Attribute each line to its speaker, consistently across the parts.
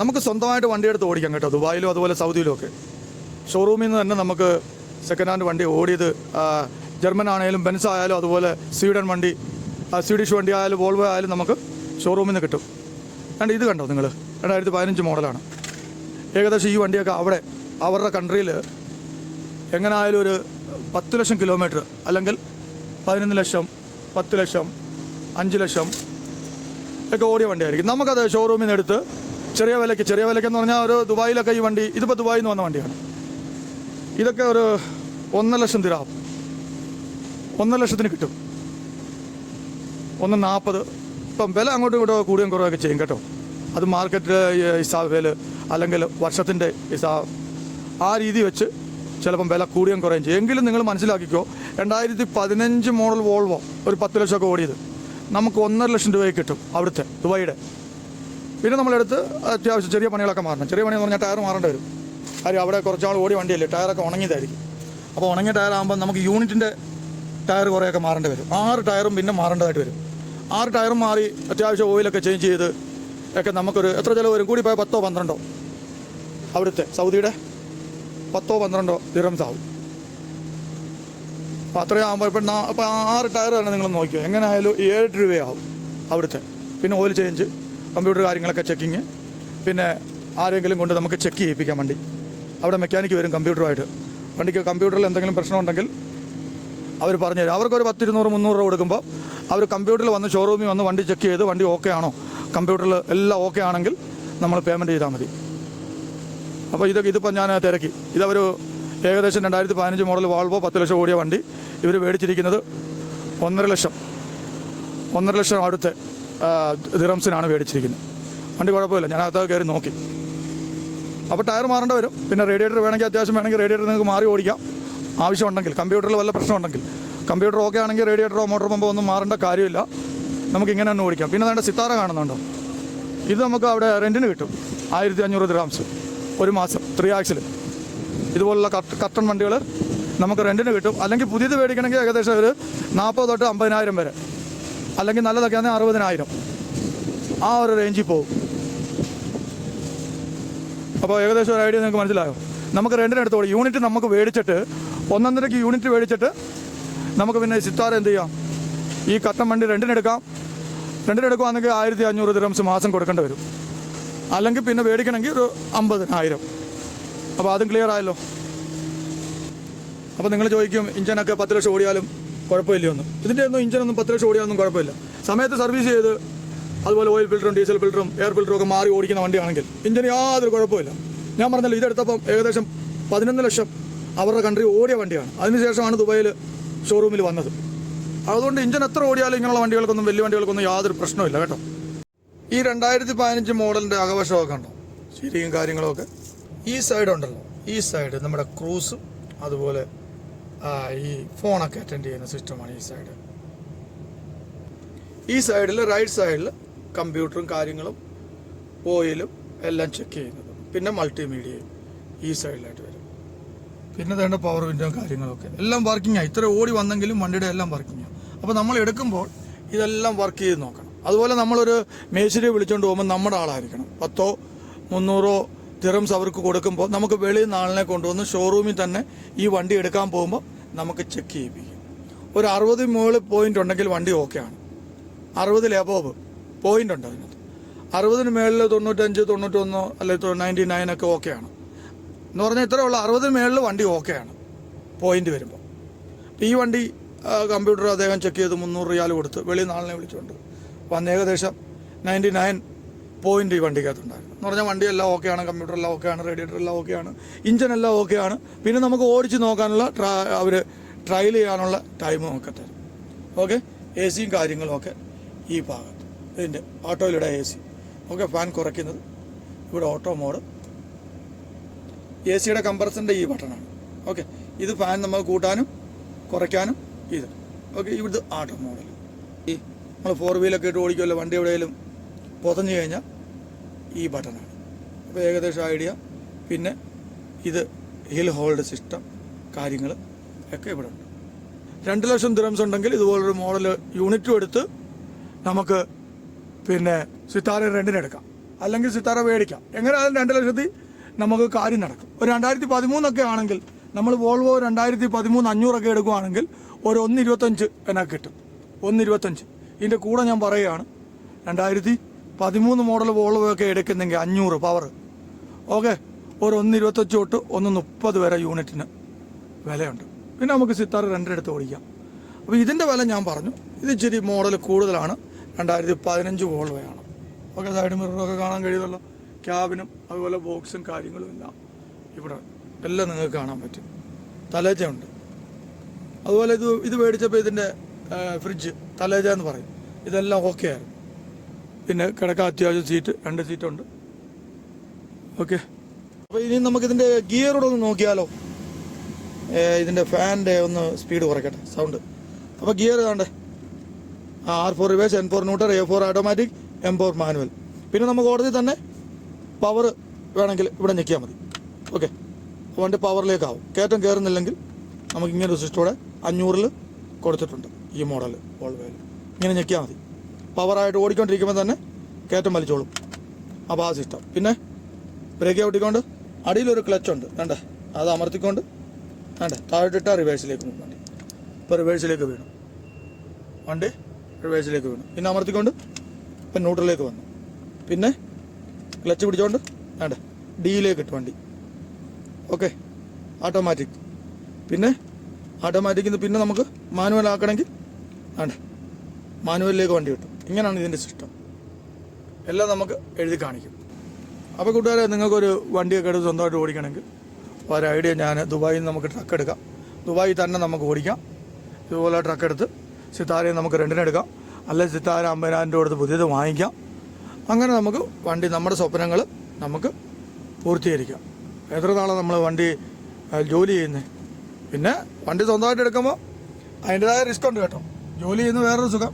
Speaker 1: നമുക്ക് സ്വന്തമായിട്ട് വണ്ടി എടുത്ത് ഓടിക്കാം കേട്ടോ. ദുബായിലും അതുപോലെ സൗദിയിലും ഒക്കെ. ഷോറൂമിൽ നിന്ന് തന്നെ നമുക്ക് സെക്കൻഡ് ഹാൻഡ് വണ്ടി ഓടിയത് ജർമ്മൻ ആണെങ്കിലും ബെൻസ് ആയാലും അതുപോലെ സ്വീഡൻ വണ്ടി സ്വീഡിഷ് വണ്ടി ആയാലും വോൾവോ ആയാലും നമുക്ക് ഷോറൂമിൽ നിന്ന് കിട്ടും. കണ്ട് ഇത് കണ്ടോ നിങ്ങൾ രണ്ടായിരത്തി പതിനഞ്ച് മോഡലാണ്. ഏകദേശം ഈ വണ്ടിയൊക്കെ അവിടെ അവരുടെ കൺട്രിയിൽ എങ്ങനായാലും ഒരു പത്ത് ലക്ഷം കിലോമീറ്റർ അല്ലെങ്കിൽ പതിനൊന്ന് ലക്ഷം പത്ത് ലക്ഷം അഞ്ച് ലക്ഷം ഒക്കെ ഓടിയ വണ്ടിയായിരിക്കും. നമുക്കത് ഷോറൂമിൽ നിന്ന് എടുത്ത് ചെറിയ വിലയ്ക്ക് ചെറിയ വിലയ്ക്ക് എന്ന് പറഞ്ഞാൽ ഒരു ദുബായിലൊക്കെ ഈ വണ്ടി ഇതിപ്പോൾ ദുബായിൽ നിന്ന് വന്ന വണ്ടിയാണ്. ഇതൊക്കെ ഒരു ഒന്നര ലക്ഷം തിരാ ഒന്നര ലക്ഷത്തിന് കിട്ടും. ഒന്ന് നാൽപ്പത് ഇപ്പം വില അങ്ങോട്ടും ഇങ്ങോട്ടും കൂടുകയും കുറവൊക്കെ ചെയ്യും കേട്ടോ. അത് മാർക്കറ്റ് വില അല്ലെങ്കിൽ വർഷത്തിന്റെ ഹിസാബ് ആ രീതി വെച്ച് ചിലപ്പം വില കൂടുകയും കുറയും ചെയ്യും. എങ്കിലും നിങ്ങൾ മനസ്സിലാക്കിക്കോ രണ്ടായിരത്തി പതിനഞ്ച് മോഡൽ വോൾവോ ഒരു പത്ത് ലക്ഷമൊക്കെ ഓടിയത്. നമുക്ക് ഒന്നര ലക്ഷം രൂപയ്ക്ക് കിട്ടും അവിടുത്തെ ദുബായിയുടെ. പിന്നെ നമ്മളെടുത്ത് അത്യാവശ്യം ചെറിയ പണികളൊക്കെ മാറണം. ചെറിയ പണി എന്ന് പറഞ്ഞാൽ ടയർ മാറേണ്ടി വരും. കാര്യം അവിടെ കുറച്ചാൾ ഓടി വണ്ടിയല്ലേ ടയറൊക്കെ ഉണങ്ങിയതായിരിക്കും. അപ്പോൾ ഉണങ്ങിയ ടയർ ആകുമ്പോൾ നമുക്ക് യൂണിറ്റിന്റെ ടയർ കുറേയൊക്കെ മാറേണ്ടി വരും. ആറ് ടയറും പിന്നെ മാറേണ്ടതായിട്ട് വരും. ആറ് ടയറും മാറി അത്യാവശ്യം ഓയിലൊക്കെ ചേഞ്ച് ചെയ്ത് ഒക്കെ നമുക്കൊരു എത്ര ചിലവ് വരും? കൂടി പോയാൽ പത്തോ പന്ത്രണ്ടോ? അവിടുത്തെ സൗദിയുടെ പത്തോ പന്ത്രണ്ടോ ദിറംസ് ആവും. അപ്പോൾ അത്രയും ആകുമ്പോൾ ഇപ്പം അപ്പോൾ ആറ് ടയർ തന്നെ നിങ്ങൾ നോക്കിയോ എങ്ങനെ ആയാലും ഏഴ് രൂപയാവും അവിടുത്തെ. പിന്നെ ഓയിൽ ചേഞ്ച് കമ്പ്യൂട്ടർ കാര്യങ്ങളൊക്കെ ചെക്കിങ് പിന്നെ ആരെങ്കിലും കൊണ്ട് നമുക്ക് ചെക്ക് ചെയ്യിപ്പിക്കാൻ വണ്ടി. അവിടെ മെക്കാനിക്ക് വരും കമ്പ്യൂട്ടറുമായിട്ട്. വണ്ടിക്ക് കമ്പ്യൂട്ടറിൽ എന്തെങ്കിലും പ്രശ്നമുണ്ടെങ്കിൽ അവർ പറഞ്ഞു തരും. അവർക്കൊരു പത്തിരുന്നൂറ് മുന്നൂറ് രൂപ കൊടുക്കുമ്പോൾ അവർ കമ്പ്യൂട്ടറിൽ വന്ന് ഷോറൂമിൽ വന്ന് വണ്ടി ചെക്ക് ചെയ്ത് വണ്ടി ഓക്കെ ആണോ? കമ്പ്യൂട്ടറിൽ എല്ലാം ഓക്കെ ആണെങ്കിൽ നമ്മൾ പേയ്മെന്റ് ചെയ്താൽ മതി. അപ്പോൾ ഇതൊക്കെ ഇതിപ്പോൾ ഞാൻ തിരക്കി ഇതവർ ഏകദേശം രണ്ടായിരത്തി പതിനഞ്ച് മോഡൽ വാൾവോ പത്ത് ലക്ഷം ഓടിയ വണ്ടി ഇവർ മേടിച്ചിരിക്കുന്നത് ഒന്നര ലക്ഷം. ഒന്നര ലക്ഷം അടുത്ത. ദിറംസിനാണ് മേടിച്ചിരിക്കുന്നത് വണ്ടി കുഴപ്പമില്ല ഞാൻ അകത്ത് കയറി നോക്കി. അപ്പോൾ ടയർ മാറേണ്ടി വരും. പിന്നെ റേഡിയേറ്റർ വേണമെങ്കിൽ അത്യാവശ്യം വേണമെങ്കിൽ റേഡിയേറ്റർ നിങ്ങൾക്ക് മാറി ഓടിക്കാം. ആവശ്യമുണ്ടെങ്കിൽ കമ്പ്യൂട്ടറിൽ വല്ല പ്രശ്നമുണ്ടെങ്കിൽ. കമ്പ്യൂട്ടർ ഓക്കെ ആണെങ്കിൽ റേഡിയേറ്ററോ മോട്ടോർ പമ്പോ ഒന്നും മാറേണ്ട കാര്യമില്ല. നമുക്ക് ഇങ്ങനെ തന്നെ ഓടിക്കാം. പിന്നെ വേണ്ട സിത്താര കാണുന്നുണ്ടോ? ഇത് നമുക്ക് അവിടെ റെന്റിന് കിട്ടും. ആയിരത്തി അഞ്ഞൂറ് ദ്രാംസ് ഒരു മാസം ത്രീ ആക്സിൽ ഇതുപോലുള്ള കട്ട് കട്ടൺ വണ്ടികൾ നമുക്ക് റെന്റിന് കിട്ടും. അല്ലെങ്കിൽ പുതിയത് മേടിക്കണമെങ്കിൽ ഏകദേശം ഒരു നാൽപ്പത് തൊട്ട് അമ്പതിനായിരം വരെ. അല്ലെങ്കിൽ നല്ലതൊക്കെ ആണെങ്കിൽ അറുപതിനായിരം. ആ ഒരു റേഞ്ചിൽ പോകും. അപ്പോൾ ഏകദേശം ഒരു ഐഡിയ നിങ്ങൾക്ക് മനസ്സിലായോ? നമുക്ക് എടുത്തോളൂ. യൂണിറ്റ് നമുക്ക് മേടിച്ചിട്ട് ഒന്നൊന്നരയ്ക്ക് യൂണിറ്റ് മേടിച്ചിട്ട് നമുക്ക് പിന്നെ സിത്താര എന്ത് ചെയ്യാം? ഈ കട്ടൻ വണ്ടി രണ്ടിനെടുക്കാം രണ്ടിനെടുക്കുകയാണെങ്കിൽ ആയിരത്തി അഞ്ഞൂറ് ദിറംസ് മാസം കൊടുക്കേണ്ടി വരും. അല്ലെങ്കിൽ പിന്നെ മേടിക്കണമെങ്കിൽ ഒരു അമ്പതിനായിരം. അപ്പോൾ അതും ക്ലിയർ ആയല്ലോ? അപ്പോൾ നിങ്ങൾ ചോദിക്കും ഇഞ്ചനൊക്കെ പത്ത് ലക്ഷം ഓടിയാലും കുഴപ്പമില്ലയോ എന്ന് ഇതിന്റെ ഒന്നും ഇഞ്ചിനൊന്നും പത്ത് ലക്ഷം ഓടിയാലൊന്നും കുഴപ്പമില്ല. സമയത്ത് സർവീസ് ചെയ്ത് അതുപോലെ ഓയിൽ ഫിൽറ്ററും ഡീസൽ ഫിൽറ്ററും എയർ ഫിൽറ്ററും ഒക്കെ മാറി ഓടിക്കുന്ന വണ്ടിയാണെങ്കിൽ ഇഞ്ചിന് യാതൊരു കുഴപ്പമില്ല. ഞാൻ പറഞ്ഞല്ലോ ഇതെടുത്തപ്പം ഏകദേശം പതിനൊന്ന് ലക്ഷം അവരുടെ കൺട്രി ഓടിയ വണ്ടിയാണ്. അതിനുശേഷമാണ് ദുബായിൽ ഷോറൂമിൽ വന്നത്. അതുകൊണ്ട് ഇഞ്ചിൻ എത്ര ഓടിയാലും ഇങ്ങനെയുള്ള വണ്ടികൾക്കൊന്നും വലിയ വണ്ടികൾക്കൊന്നും യാതൊരു പ്രശ്നമില്ല കേട്ടോ. ഈ രണ്ടായിരത്തി പതിനഞ്ച് മോഡലിന്റെ അകവശമൊക്കെ ഉണ്ടോ? ശരിയും കാര്യങ്ങളൊക്കെ ഈ സൈഡ് ഉണ്ടല്ലോ. ഈ സൈഡ് നമ്മുടെ ക്രൂസും അതുപോലെ ഈ ഫോണൊക്കെ അറ്റൻഡ് ചെയ്യുന്ന സിസ്റ്റമാണ് ഈ സൈഡ് ഈ സൈഡിൽ റൈറ്റ് സൈഡിൽ കമ്പ്യൂട്ടറും കാര്യങ്ങളും ഓയിലും എല്ലാം ചെക്ക് ചെയ്യുന്നത്. പിന്നെ മൾട്ടിമീഡിയയും ഈ സൈഡിലായിട്ട് വരും. പിന്നെ വേണ്ട പവർ വിൻഡോ കാര്യങ്ങളൊക്കെ എല്ലാം വർക്കിംഗ് ആയി ഇത്ര ഓടി വന്നെങ്കിലും വണ്ടിയുടെ എല്ലാം ആണ് അപ്പോൾ നമ്മൾ എടുക്കുമ്പോൾ ഇതെല്ലാം വർക്ക് ചെയ്ത് നോക്കണം. അതുപോലെ നമ്മളൊരു മേശരി വിളിച്ചുകൊണ്ട് പോകുമ്പോൾ നമ്മുടെ ആളായിരിക്കണം. പത്തോ മുന്നൂറോ തിറംസ് അവർക്ക് കൊടുക്കുമ്പോൾ നമുക്ക് വെളിയിൽ നിന്ന് ആളിനെ കൊണ്ടുവന്ന് ഷോറൂമിൽ തന്നെ ഈ വണ്ടി എടുക്കാൻ പോകുമ്പോൾ നമുക്ക് ചെക്ക് ചെയ്യിപ്പിക്കും. ഒരു അറുപത് മുകളിൽ പോയിന്റ് ഉണ്ടെങ്കിൽ വണ്ടി ഓക്കെയാണ് അറുപതിൽ എബോവ് പോയിന്റ് ഉണ്ട് അതിനകത്ത്. അറുപതിന് മേളിൽ തൊണ്ണൂറ്റഞ്ച് തൊണ്ണൂറ്റൊന്ന് അല്ലെങ്കിൽ നയന്റി നയൻ ഒക്കെ ആണ്. എന്ന് പറഞ്ഞാൽ ഉള്ളൂ. അറുപതിന് മേളിൽ വണ്ടി ഓക്കെയാണ് പോയിന്റ് വരുമ്പോൾ. ഈ വണ്ടി കമ്പ്യൂട്ടർ അദ്ദേഹം ചെക്ക് ചെയ്ത് മുന്നൂറ് റിയാൽ കൊടുത്ത് വെളിയിൽ നാളിനെ വിളിച്ചുകൊണ്ട് വന്ന് ഏകദേശം നയന്റി നയൻ പോയിന്റ് ഈ വണ്ടിക്കകത്തുണ്ടായിരുന്നു എന്ന് പറഞ്ഞാൽ വണ്ടി എല്ലാം ഓക്കെയാണ് കമ്പ്യൂട്ടർ എല്ലാം ഓക്കെയാണ് റേഡിയേറ്റർ എല്ലാം ഓക്കെയാണ് ഇഞ്ചൻ എല്ലാം ഓക്കെയാണ്. പിന്നെ നമുക്ക് ഓടിച്ച് നോക്കാനുള്ള അവർ ട്രയൽ ചെയ്യാനുള്ള ടൈമും ഒക്കെ തരും. ഓക്കെ എ സിയും കാര്യങ്ങളും ഒക്കെ ഈ ഭാഗത്ത്. ഇതിന്റെ ഓട്ടോയിലിടെ എ സി ഓക്കെ ഫാൻ കുറയ്ക്കുന്നത്. ഇവിടെ ഓട്ടോ മോഡ് എ സിയുടെ കമ്പ്രസറിന്റെ ഈ ബട്ടണാണ് ഓക്കെ ഇത് ഫാൻ നമ്മൾ കൂട്ടാനും കുറയ്ക്കാനും ഇത്. ഓക്കെ ഇവിടുത്തെ ആട്ടോ മോഡൽ ഈ നമ്മൾ ഫോർ വീലൊക്കെ ഇട്ട് ഓടിക്കുമല്ലോ വണ്ടി എവിടെയെങ്കിലും പൊതഞ്ഞു കഴിഞ്ഞാൽ ഈ ബട്ടണാണ് അപ്പോൾ ഏകദേശം ഐഡിയ പിന്നെ ഇത് ഹിൽ ഹോൾഡ് സിസ്റ്റം കാര്യങ്ങൾ ഒക്കെ ഇവിടെ ഉണ്ട്. രണ്ട് ലക്ഷം ദിറംസ് ഉണ്ടെങ്കിൽ ഇതുപോലൊരു മോഡൽ യൂണിറ്റും എടുത്ത് നമുക്ക് പിന്നെ സിത്താര റെന്റിന് എടുക്കാം. അല്ലെങ്കിൽ സിത്താര മേടിക്കാം. എങ്ങനെ ആയാലും രണ്ട് ലക്ഷത്തി നമുക്ക് കാര്യം നടക്കും. ഒരു രണ്ടായിരത്തി പതിമൂന്നൊക്കെ ആണെങ്കിൽ നമ്മൾ വോൾവോ രണ്ടായിരത്തി പതിമൂന്ന് അഞ്ഞൂറൊക്കെ എടുക്കുകയാണെങ്കിൽ ഒരു ഒന്ന് ഇരുപത്തഞ്ച് എന്നാ കിട്ടും. ഒന്ന് ഇരുപത്തഞ്ച് ഇതിന്റെ കൂടെ ഞാൻ പറയുകയാണ്. രണ്ടായിരത്തി പതിമൂന്ന് മോഡൽ വോൾവോ ഒക്കെ എടുക്കുന്നെങ്കിൽ അഞ്ഞൂറ് പവർ ഓക്കെ ഒരു ഒന്ന് ഇരുപത്തഞ്ച് തൊട്ട് ഒന്ന് മുപ്പത് വരെ യൂണിറ്റിന് വിലയുണ്ട്. പിന്നെ നമുക്ക് സിത്താർ രണ്ടെടുത്ത് ഓടിക്കാം. അപ്പോൾ ഇതിന്റെ വില ഞാൻ പറഞ്ഞു. ഇത് ഇച്ചിരി മോഡൽ കൂടുതലാണ്. രണ്ടായിരത്തി പതിനഞ്ച് വോൾവയാണ് ഓക്കെ സൈഡ് മിററൊക്കെ കാണാൻ കഴിയുമല്ലോ ക്യാബിനും അതുപോലെ ബോക്സും കാര്യങ്ങളും എല്ലാം ഇവിടെ എല്ലാം നിങ്ങൾക്ക് കാണാൻ പറ്റും. തലേജയുണ്ട്. അതുപോലെ ഇത് ഇത് മേടിച്ചപ്പോൾ ഇതിന്റെ ഫ്രിഡ്ജ് തലേജ എന്ന് പറയും. ഇതെല്ലാം ഓക്കെ ആയിരുന്നു. പിന്നെ കിടക്കാൻ അത്യാവശ്യം സീറ്റ് രണ്ട് സീറ്റുണ്ട്. ഓക്കെ. അപ്പോൾ ഇനി നമുക്കിതിന്റെ ഗിയറോടെ ഒന്ന് നോക്കിയാലോ? ഇതിന്റെ ഫാനിന്റെ ഒന്ന് സ്പീഡ് കുറയ്ക്കട്ടെ സൗണ്ട് അപ്പോൾ ഗിയർ കാണണ്ടേ R for reverse N for neutral A for automatic M for manual പിന്നെ നമുക്ക് കോടതി തന്നെ പവർ വേണമെങ്കിൽ ഇവിടെ ഞെക്കിയാൽ മതി. ഓക്കെ. വണ്ടി പവറിലേക്ക് ആവും കയറ്റം കയറുന്നില്ലെങ്കിൽ നമുക്ക് ഇങ്ങനെ ഒരു സിസ്റ്റോടെ അഞ്ഞൂറിൽ കൊടുത്തിട്ടുണ്ട് ഈ മോഡൽ ഓൾവേൽ ഇങ്ങനെ ഞെക്കിയാൽ മതി. പവറായിട്ട് ഓടിക്കൊണ്ടിരിക്കുമ്പോൾ തന്നെ കയറ്റം വലിച്ചോളും. അപ്പോൾ ആ സിസ്റ്റം പിന്നെ ബ്രേക്ക് ഔട്ടിക്കൊണ്ട് അടിയിലൊരു ക്ലച്ച് ഉണ്ട്. വേണ്ടേ അത് അമർത്തിക്കൊണ്ട് വേണ്ടേ താഴോട്ടിട്ടാൽ റിവേഴ്സിലേക്ക് പോകും വണ്ടി. ഇപ്പോൾ റിവേഴ്സിലേക്ക് വീണു. വണ്ടി റിവേഴ്സിലേക്ക് വീണു. പിന്നെ അമർത്തിക്കൊണ്ട് ഇപ്പം ന്യൂട്രലിലേക്ക് വന്നു. പിന്നെ ക്ലച്ച് പിടിച്ചോണ്ട് വേണ്ടേ ഡിയിലേക്ക് ഇട്ട് വണ്ടി. ഓക്കെ ഓട്ടോമാറ്റിക് പിന്നെ ഓട്ടോമാറ്റിക്കിൽ നിന്ന് പിന്നെ നമുക്ക് മാനുവൽ ആക്കണമെങ്കിൽ വേണ്ടേ മാനുവലിലേക്ക് വണ്ടി കിട്ടും. ഇങ്ങനെയാണ് ഇതിന്റെ സിസ്റ്റം. എല്ലാം നമുക്ക് എഴുതി കാണിക്കും. അപ്പോൾ കൂട്ടുകാരെ നിങ്ങൾക്കൊരു വണ്ടിയൊക്കെ എടുത്ത് സ്വന്തമായിട്ട് ഓടിക്കണമെങ്കിൽ ഒരു ഐഡിയ ഞാൻ ദുബായിൽ നമുക്ക് ട്രക്ക് എടുക്കാം. ദുബായിൽ തന്നെ നമുക്ക് ഓടിക്കാം. ഇതുപോലെ ട്രക്ക് എടുത്ത് സിത്താരയും നമുക്ക് രണ്ടിനെടുക്കാം അല്ലെങ്കിൽ സിത്താര അമ്പതിനായിരം രൂപ കൊടുത്ത് പുതിയത് വാങ്ങിക്കാം. അങ്ങനെ നമുക്ക് വണ്ടി നമ്മുടെ സ്വപ്നങ്ങൾ നമുക്ക് പൂർത്തീകരിക്കാം. എത്ര നാളെ നമ്മൾ വണ്ടി ജോലി ചെയ്യുന്നത് പിന്നെ വണ്ടി സ്വന്തമായിട്ട് എടുക്കുമ്പോൾ അതിന്റെതായ റിസ്ക് ഉണ്ട് കേട്ടോ. ജോലി ചെയ്യുന്ന വേറൊരു സുഖം.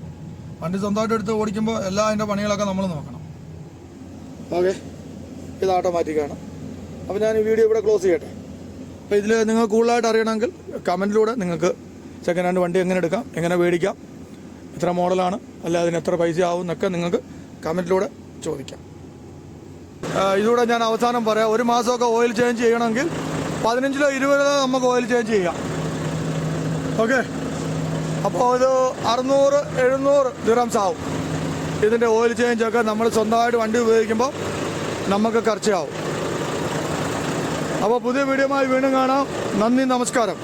Speaker 1: വണ്ടി സ്വന്തമായിട്ട് എടുത്ത് ഓടിക്കുമ്പോൾ എല്ലാ അതിന്റെ പണികളൊക്കെ നമ്മൾ നോക്കണം. ഓക്കെ. ഇത് ഓട്ടോമാറ്റിക്കാണ്. അപ്പോൾ ഞാൻ ഈ വീഡിയോ ഇവിടെ ക്ലോസ് ചെയ്യട്ടെ. അപ്പോൾ ഇതിൽ നിങ്ങൾ കൂടുതലായിട്ട് അറിയണമെങ്കിൽ കമന്റിലൂടെ നിങ്ങൾക്ക് സെക്കൻഡ് ഹാൻഡ് വണ്ടി എങ്ങനെ എടുക്കാം എങ്ങനെ മേടിക്കാം എത്ര മോഡലാണ് അല്ല അതിന് എത്ര പൈസ ആവും എന്നൊക്കെ നിങ്ങൾക്ക് കമന്റിലൂടെ ചോദിക്കാം. ഇതൂടെ ഞാൻ അവസാനം പറയാം. ഒരു മാസമൊക്കെ ഓയിൽ ചേഞ്ച് ചെയ്യണമെങ്കിൽ പതിനഞ്ചിലോ ഇരുപതിലോ നമുക്ക് ഓയിൽ ചേഞ്ച് ചെയ്യാം. ഓക്കെ? അപ്പോൾ ഒരു അറുന്നൂറ് എഴുന്നൂറ് ദിറംസ് ആവും. ഇതിന്റെ ഓയിൽ ചേഞ്ചൊക്കെ നമ്മൾ സ്വന്തമായിട്ട് വണ്ടി ഉപയോഗിക്കുമ്പോൾ നമുക്ക് കർച്ചയാവും. അപ്പോൾ പുതിയ വീഡിയോമായി വീണ്ടും കാണാം. നന്ദി നമസ്കാരം.